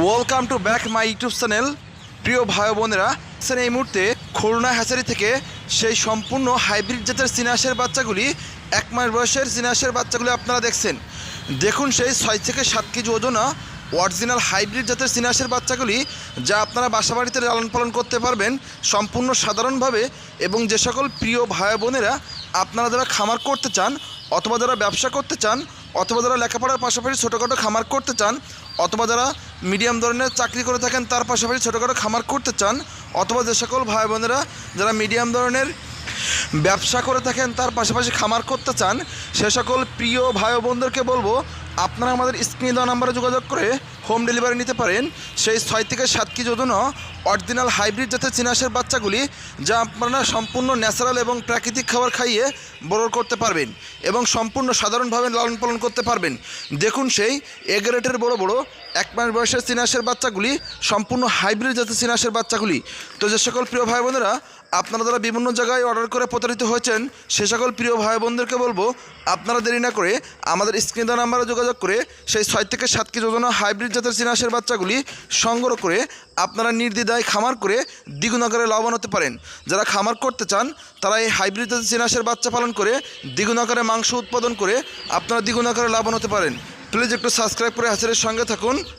Welcome to back my YouTube channel প্রিয় ভাই বোনেরা এই মুহূর্তে খুলনা হ্যাচারি থেকে সেই সম্পূর্ণ হাইব্রিড জাতের সিনাসের বাচ্চাগুলি, এক মাস বয়সের সিনাসের বাচ্চাগুলি আপনারা দেখছেন। দেখুন সেই ছয় থেকে সাত কেজি ওজনা অরিজিনাল হাইব্রিড জাতের সিনাসের বাচ্চাগুলি, যা আপনারা বাসা বাড়িতে লালন পালন করতে পারবেন সম্পূর্ণ সাধারণভাবে এবং যে সকল প্রিয় ভাই বোনেরা আপনারা যারা খামার করতে চান অথবা যারা ব্যবসা করতে চান, অথবা যারা লেখাপড়ার পাশাপাশি ছোটোখাটো খামার করতে চান, অথবা যারা মিডিয়াম ধরনের চাকরি করে থাকেন, তার পাশাপাশি ছোটোখাটো খামার করতে চান, অথবা যে সকল ভাই বোনেরা যারা মিডিয়াম ধরনের ব্যবসা করে থাকেন, তার পাশাপাশি খামার করতে চান, সে সকল প্রিয় ভাই বোনদেরকে বলব, আপনারা আমাদের স্ক্রিনে দেওয়া নাম্বারে যোগাযোগ করে হোম ডেলিভারি নিতে পারেন। সেই ছয় থেকে সাত কেজি ওজন অরিজিনাল হাইব্রিড জাতের চিনাসের বাচ্চাগুলি, যা আপনারা সম্পূর্ণ ন্যাচারাল এবং প্রাকৃতিক খাবার খাইয়ে বড় করতে পারবেন এবং সম্পূর্ণ সাধারণভাবে লালন পালন করতে পারবেন। দেখুন সেই এগারেটের বড় বড় এক মাস বয়সের চিনাসের বাচ্চাগুলি, সম্পূর্ণ হাইব্রিড জাতের চিনাসের বাচ্চাগুলি। তো যে সকল প্রিয় ভাই বোনেরা, আপনারা যারা বিভিন্ন জায়গায় অর্ডার করে প্রতারিত হয়েছেন, সে সকল প্রিয় ভাই বোনদেরকে বলব, আপনারা দেরি না করে আমাদের স্ক্রিন নাম্বারে যোগাযোগ করে সেই ছয় থেকে সাত কেজি ওজন হাইব্রিড জাতের চিনাশের বাচ্চাগুলি সংগ্রহ করে আপনারা নির্দ্বিধায় খামার করে দ্বিগুণ আকারে লাভবান হতে পারেন। যারা খামার করতে চান, তারা এই হাইব্রিড জাতের চিনাশের বাচ্চা পালন করে দ্বিগুণ আকারে মাংস উৎপাদন করে আপনারা দ্বিগুণ আকারে লাভবান হতে পারেন। প্লিজ একটু সাবস্ক্রাইব করে হাসিরের সঙ্গে থাকুন।